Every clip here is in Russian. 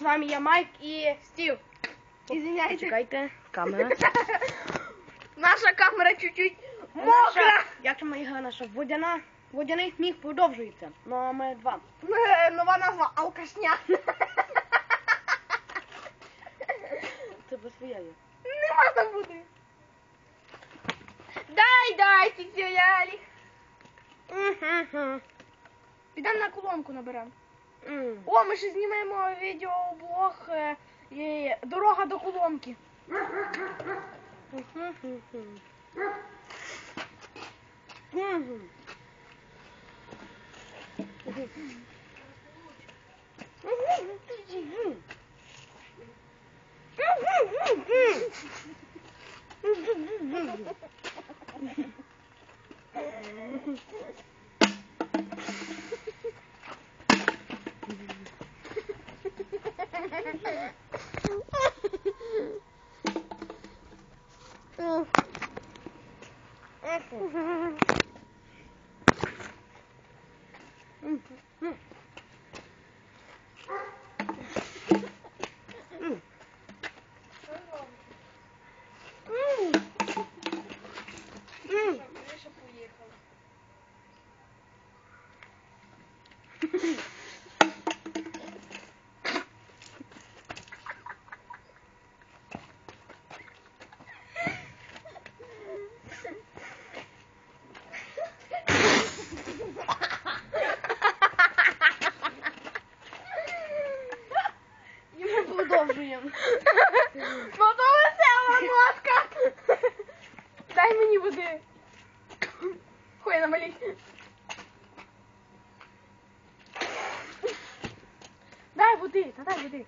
вами я Майк і Стів. Извиняйте. Чекайте, камера. Наша камера чуть-чуть мокра. як моя гра наша водяна, водяний сміх продовжується. Номер два. Нова назва алкашня. Це без своя є. Не можна буде. Дай, дай, тітюлялі. Підемо на колонку наберемо. М. О, ми ще знімаємо відеоблог е, е, Дорога до колонки. うん。うん。ми продовжуємо. Зато весела нотка. Дай мені води. Хуй намаліть. Дай води, та дай води.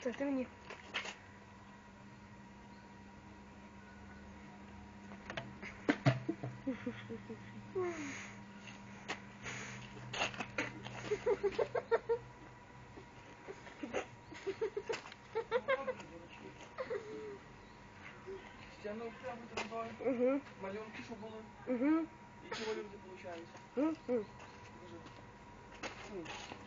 Це ти мені. Стяну прямо тебе Мгм. малюнки, що були. Мгм. Які малюнки виходять? Мгм. Дуже. Ото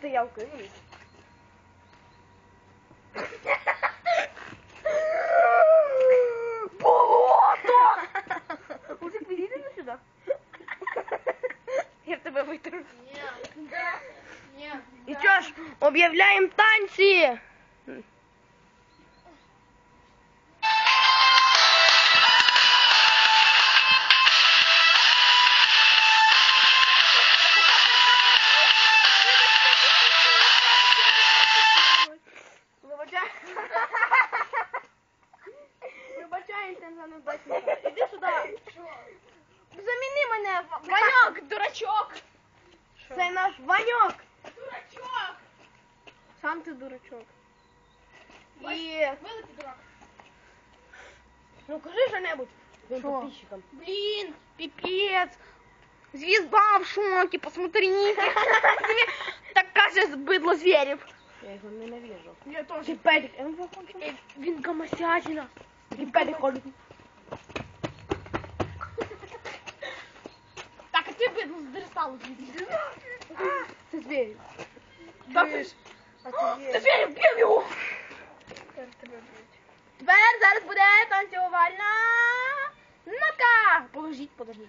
Бачите, я Україні. Болото! Мужик, підійди на сюди. Я в тебе витру. Ні. Ні. І що ж, об'являємо танці. Це наш Ваньок. Дурачок. Сам ти дурачок. І... Великий дурак. Ну кажи що-небудь своїм Що? підписчикам. Блин, пипец. Звезда в шоке, посмотрите. Така же быдло зверів. Я його ненавижу. Я теж. Ти педик. Я не хочу. Е, Він гомосячина. Ти педик ходить. Так, а ти бидло здрисало. Це звірі. Так, А це Ти зверів б'єм його. Тепер зараз буде танцювальна нотка. Положіть, подождіть.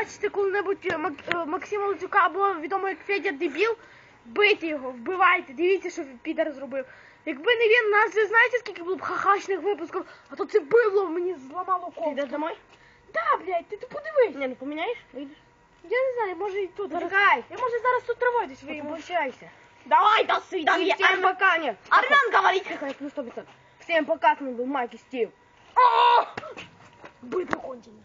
pieces, I can't keep it hidden like a коли-небудь е, Мак- е, Максима Луцюка або відомо як Федя дебіл, бийте його, вбивайте, дивіться, що Підер зробив. Якби не він, нас ви знаєте, скільки було б хахачних випусків, а то це било мені зламало Ти ковдру. йдеш домой? Да, блядь, ти, ти подивись. Ні, ну поміняєш? Вийдеш? Я не знаю, може і тут. Зараз... Почекай. Я може зараз тут травою десь виїму. Попрощайся. Давай, до И свидания. всем пока, нет. Армян говорить. Тихо, ну что Всем пока, с вами был Майк и Стив. Быдло конченое.